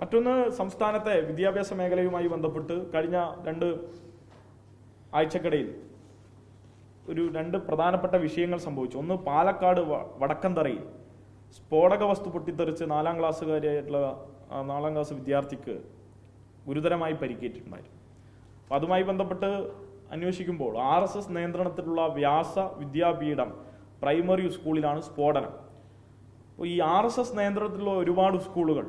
മറ്റൊന്ന് സംസ്ഥാനത്തെ വിദ്യാഭ്യാസ മേഖലയുമായി ബന്ധപ്പെട്ട് കഴിഞ്ഞ രണ്ട് ആഴ്ചക്കിടയിൽ ഒരു രണ്ട് പ്രധാനപ്പെട്ട വിഷയങ്ങൾ സംഭവിച്ചു. ഒന്ന് പാലക്കാട് വടക്കന്തറയിൽ സ്ഫോടക വസ്തു പൊട്ടിത്തെറിച്ച് നാലാം ക്ലാസ്സുകാരിയായിട്ടുള്ള നാലാം ക്ലാസ് വിദ്യാർത്ഥിക്ക് ഗുരുതരമായി പരിക്കേറ്റിട്ടുണ്ടായിരുന്നു. അപ്പം അതുമായി ബന്ധപ്പെട്ട് അന്വേഷിക്കുമ്പോൾ ആർ എസ് എസ് നിയന്ത്രണത്തിലുള്ള വ്യാസ വിദ്യാപീഠം പ്രൈമറി സ്കൂളിലാണ് സ്ഫോടനം. അപ്പോൾ ഈ ആർ എസ് എസ് നിയന്ത്രണത്തിലുള്ള ഒരുപാട് സ്കൂളുകൾ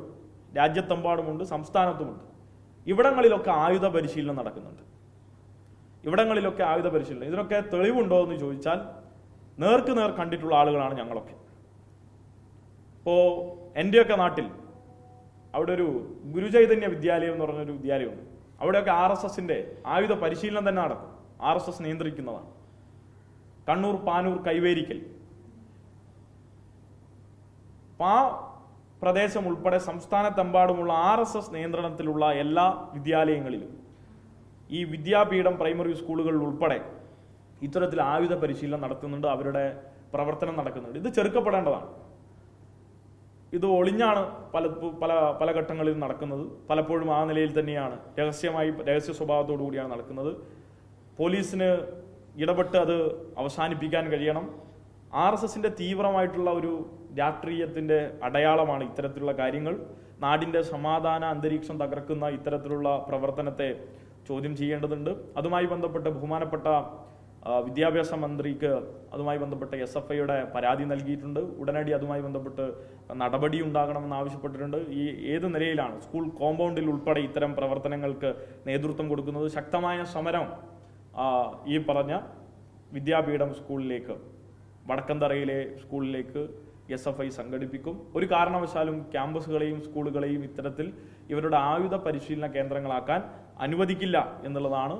രാജ്യത്തെമ്പാടുമുണ്ട് സംസ്ഥാനത്തുമുണ്ട്. ഇവിടങ്ങളിലൊക്കെ ആയുധ പരിശീലനം നടക്കുന്നുണ്ട്. ഇവിടങ്ങളിലൊക്കെ ആയുധ പരിശീലനം. ഇതിനൊക്കെ തെളിവുണ്ടോ എന്ന് ചോദിച്ചാൽ നേർക്ക് നേർ കണ്ടിട്ടുള്ള ആളുകളാണ് ഞങ്ങളൊക്കെ. ഇപ്പോ എന്റെയൊക്കെ നാട്ടിൽ അവിടെ ഒരു ഗുരുചൈതന്യ വിദ്യാലയം എന്ന് പറഞ്ഞൊരു വിദ്യാലയമുണ്ട്. അവിടെയൊക്കെ ആർ എസ് എസിന്റെ ആയുധ പരിശീലനം തന്നെ നടക്കും. ആർ എസ് എസ് നിയന്ത്രിക്കുന്നതാണ്. കണ്ണൂർ പാനൂർ കൈവേരിക്കൽ. അപ്പൊ ആ പ്രദേശം ഉൾപ്പെടെ സംസ്ഥാനത്തെമ്പാടുമുള്ള ആർ എസ് എസ് നിയന്ത്രണത്തിലുള്ള എല്ലാ വിദ്യാലയങ്ങളിലും ഈ വിദ്യാപീഠം പ്രൈമറി സ്കൂളുകളിൽ ഉൾപ്പെടെ ഇത്തരത്തിൽ ആയുധ പരിശീലനം നടത്തുന്നുണ്ട് അവരുടെ പ്രവർത്തനം നടക്കുന്നുണ്ട്. ഇത് ചെറുക്കപ്പെടേണ്ടതാണ്. ഇത് ഒളിഞ്ഞാണ് പല പല പല ഘട്ടങ്ങളിൽ നടക്കുന്നത്. പലപ്പോഴും ആ നിലയിൽ തന്നെയാണ്. രഹസ്യമായി രഹസ്യ സ്വഭാവത്തോടു കൂടിയാണ് നടക്കുന്നത്. പോലീസിന് ഇടപെട്ട് അത് അവസാനിപ്പിക്കാൻ കഴിയണം. ആർ എസ് എസിന്റെ തീവ്രമായിട്ടുള്ള ഒരു രാഷ്ട്രീയത്തിന്റെ അടയാളമാണ് ഇത്തരത്തിലുള്ള കാര്യങ്ങൾ. നാടിന്റെ സമാധാന അന്തരീക്ഷം തകർക്കുന്ന ഇത്തരത്തിലുള്ള പ്രവർത്തനത്തെ ചോദ്യം ചെയ്യേണ്ടതുണ്ട്. അതുമായി ബന്ധപ്പെട്ട് ബഹുമാനപ്പെട്ട വിദ്യാഭ്യാസ മന്ത്രിക്ക് അതുമായി ബന്ധപ്പെട്ട് എസ് എഫ് ഐയുടെ പരാതി നൽകിയിട്ടുണ്ട്. ഉടനടി അതുമായി ബന്ധപ്പെട്ട് നടപടി ഉണ്ടാകണമെന്ന് ആവശ്യപ്പെട്ടിട്ടുണ്ട്. ഈ ഏത് നിലയിലാണ് സ്കൂൾ കോമ്പൗണ്ടിൽ ഉൾപ്പെടെ ഇത്തരം പ്രവർത്തനങ്ങൾക്ക് നേതൃത്വം കൊടുക്കുന്നത്? ശക്തമായ സമരം ഈ പറഞ്ഞ വിദ്യാപീഠം സ്കൂളിലേക്ക് വടക്കന്തറയിലെ സ്കൂളിലേക്ക് എസ് എഫ് ഐ സംഘടിപ്പിക്കും. ഒരു കാരണവശാലും ക്യാമ്പസുകളെയും സ്കൂളുകളെയും ഇത്തരത്തിൽ ഇവരുടെ ആയുധ പരിശീലന കേന്ദ്രങ്ങളാക്കാൻ അനുവദിക്കില്ല എന്നുള്ളതാണ്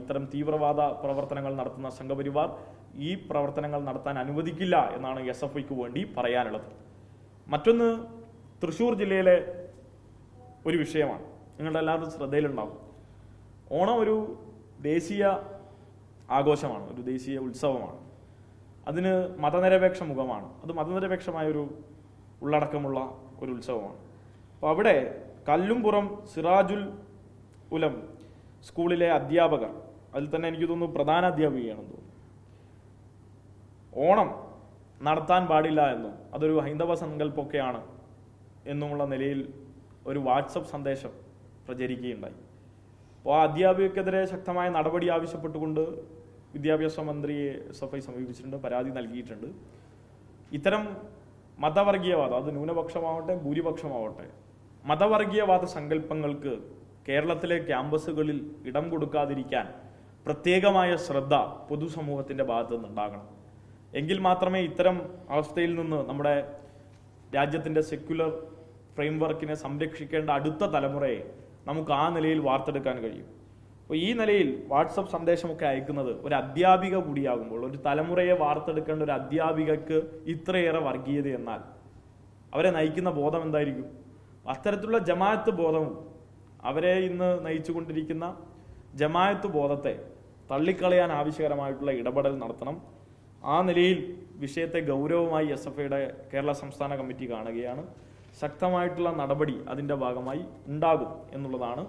ഇത്തരം തീവ്രവാദ പ്രവർത്തനങ്ങൾ നടത്തുന്ന സംഘപരിവാർ ഈ പ്രവർത്തനങ്ങൾ നടത്താൻ അനുവദിക്കില്ല എന്നാണ് എസ് എഫ് ഐക്ക് വേണ്ടി പറയാനുള്ളത്. മറ്റൊന്ന് തൃശ്ശൂർ ജില്ലയിലെ ഒരു വിഷയമാണ്. നിങ്ങളുടെ എല്ലാവരും ശ്രദ്ധയിലുണ്ടാവും. ഓണം ഒരു ദേശീയ ആഘോഷമാണ് ഒരു ദേശീയ ഉത്സവമാണ്. അതിന് മതനിരപേക്ഷ മുഖമാണ്. അത് മതനിരപേക്ഷമായ ഒരു ഉള്ളടക്കമുള്ള ഒരു ഉത്സവമാണ്. അപ്പോൾ അവിടെ കല്ലുംപുറം സിറാജുൽ ഉലം സ്കൂളിലെ അധ്യാപകർ അതിൽ തന്നെ എനിക്ക് തോന്നുന്നു പ്രധാന അധ്യാപികയാണെന്ന് തോന്നുന്നു. ഓണം നടത്താൻ പാടില്ല എന്നും അതൊരു ഹൈന്ദവ സങ്കല്പമൊക്കെയാണ് എന്നുമുള്ള നിലയിൽ ഒരു വാട്സപ്പ് സന്ദേശം പ്രചരിക്കുകയുണ്ടായി. അപ്പോൾ ആ അധ്യാപികക്കെതിരെ ശക്തമായ നടപടി ആവശ്യപ്പെട്ടുകൊണ്ട് വിദ്യാഭ്യാസ മന്ത്രിയെ ഐ സമീപിച്ചിട്ടുണ്ട് പരാതി നൽകിയിട്ടുണ്ട്. ഇത്തരം മതവർഗീയവാദം അത് ന്യൂനപക്ഷമാവട്ടെ ഭൂരിപക്ഷമാവട്ടെ മതവർഗീയവാദ സങ്കല്പങ്ങൾക്ക് കേരളത്തിലെ ക്യാമ്പസുകളിൽ ഇടം കൊടുക്കാതിരിക്കാൻ പ്രത്യേകമായ ശ്രദ്ധ പൊതുസമൂഹത്തിന്റെ ഭാഗത്തു നിന്നുണ്ടാകണം. എങ്കിൽ മാത്രമേ ഇത്തരം അവസ്ഥയിൽ നിന്ന് നമ്മുടെ രാജ്യത്തിന്റെ സെക്യുലർ ഫ്രെയിംവർക്കിനെ സംരക്ഷിക്കേണ്ട അടുത്ത തലമുറയെ നമുക്ക് ആ നിലയിൽ വാർത്തെടുക്കാൻ കഴിയും. അപ്പോൾ ഈ നിലയിൽ വാട്സപ്പ് സന്ദേശമൊക്കെ അയക്കുന്നത് ഒരു അധ്യാപിക കൂടിയാകുമ്പോൾ ഒരു തലമുറയെ വാർത്തെടുക്കേണ്ട ഒരു അധ്യാപികക്ക് ഇത്രയേറെ വർഗീയത എന്നാൽ അവരെ നയിക്കുന്ന ബോധം എന്തായിരിക്കും? അത്തരത്തിലുള്ള ജമാഅത്ത് ബോധവും അവരെ ഇന്ന് നയിച്ചുകൊണ്ടിരിക്കുന്ന ജമാഅത്ത് ബോധത്തെ തള്ളിക്കളയാൻ ആവശ്യകരമായിട്ടുള്ള ഇടപെടൽ നടത്തണം. ആ നിലയിൽ വിഷയത്തെ ഗൗരവമായി എസ് എഫ് ഐയുടെ കേരള സംസ്ഥാന കമ്മിറ്റി കാണുകയാണ്. ശക്തമായിട്ടുള്ള നടപടി അതിന്റെ ഭാഗമായി ഉണ്ടാകും എന്നുള്ളതാണ്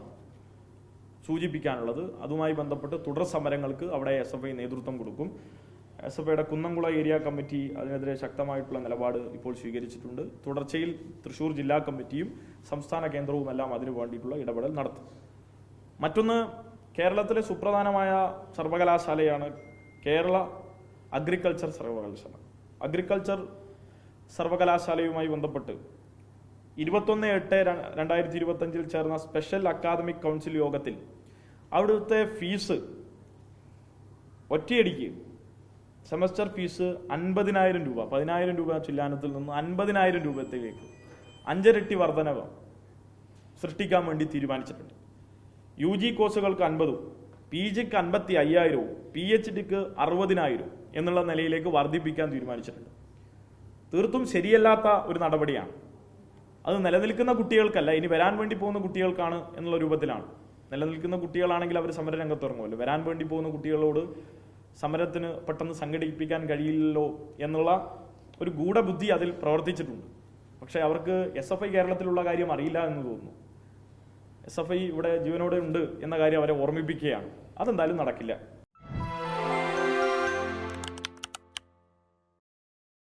സൂചിപ്പിക്കാനുള്ളത്. അതുമായി ബന്ധപ്പെട്ട് തുടർ സമരങ്ങൾക്ക് അവിടെ എസ് എഫ് ഐ നേതൃത്വം കൊടുക്കും. എസ് എഫ് ഐയുടെ കുന്നംകുള ഏരിയ കമ്മിറ്റി അതിനെതിരെ ശക്തമായിട്ടുള്ള നിലപാട് ഇപ്പോൾ സ്വീകരിച്ചിട്ടുണ്ട്. തുടർച്ചയിൽ തൃശൂർ ജില്ലാ കമ്മിറ്റിയും സംസ്ഥാന കേന്ദ്രവും എല്ലാം അതിനു വേണ്ടിയിട്ടുള്ള ഇടപെടൽ നടത്തും. മറ്റൊന്ന് കേരളത്തിലെ സുപ്രധാനമായ സർവകലാശാലയാണ് കേരള അഗ്രികൾച്ചർ സർവകലാശാല. അഗ്രികൾച്ചർ സർവകലാശാലയുമായി ബന്ധപ്പെട്ട് ഇരുപത്തൊന്ന് എട്ട് രണ്ടായിരത്തി ഇരുപത്തഞ്ചിൽ ചേർന്ന സ്പെഷ്യൽ അക്കാദമിക് കൗൺസിൽ യോഗത്തിൽ അവിടുത്തെ ഫീസ് ഒറ്റയടിക്ക് സെമസ്റ്റർ ഫീസ് അൻപതിനായിരം രൂപ പതിനായിരം രൂപ ചില്ലാനത്തിൽ നിന്ന് അൻപതിനായിരം രൂപത്തിലേക്ക് അഞ്ചരട്ടി വർധനവ് സൃഷ്ടിക്കാൻ വേണ്ടി തീരുമാനിച്ചിട്ടുണ്ട്. യു ജി കോഴ്സുകൾക്ക് അൻപതും പി ജിക്ക് അൻപത്തി അയ്യായിരവും പി എച്ച് ഡിക്ക് അറുപതിനായിരവും എന്നുള്ള നിലയിലേക്ക് വർദ്ധിപ്പിക്കാൻ തീരുമാനിച്ചിട്ടുണ്ട്. തീർത്തും ശരിയല്ലാത്ത ഒരു നടപടിയാണ്. അത് നിലനിൽക്കുന്ന കുട്ടികൾക്കല്ല ഇനി വരാൻ വേണ്ടി പോകുന്ന കുട്ടികൾക്കാണ് എന്നുള്ള രൂപത്തിലാണ് നിലനിൽക്കുന്ന കുട്ടികളാണെങ്കിൽ അവർ സമരരംഗത്ത് ഇറങ്ങുമല്ലോ വരാൻ വേണ്ടി പോകുന്ന കുട്ടികളോട് സമരത്തിന് പെട്ടെന്ന് സംഘടിപ്പിക്കാൻ കഴിയില്ലല്ലോ എന്നുള്ള ഒരു ഗൂഢബുദ്ധി അതിൽ പ്രവർത്തിച്ചിട്ടുണ്ട്. പക്ഷേ അവർക്ക് എസ് എഫ് ഐ കേരളത്തിലുള്ള കാര്യം അറിയില്ല എന്ന് തോന്നുന്നു. എസ് എഫ് ഐ ഇവിടെ ജീവനോടെ ഉണ്ട് എന്ന കാര്യം അവരെ ഓർമ്മിപ്പിക്കുകയാണ്. അതെന്തായാലും നടക്കില്ല.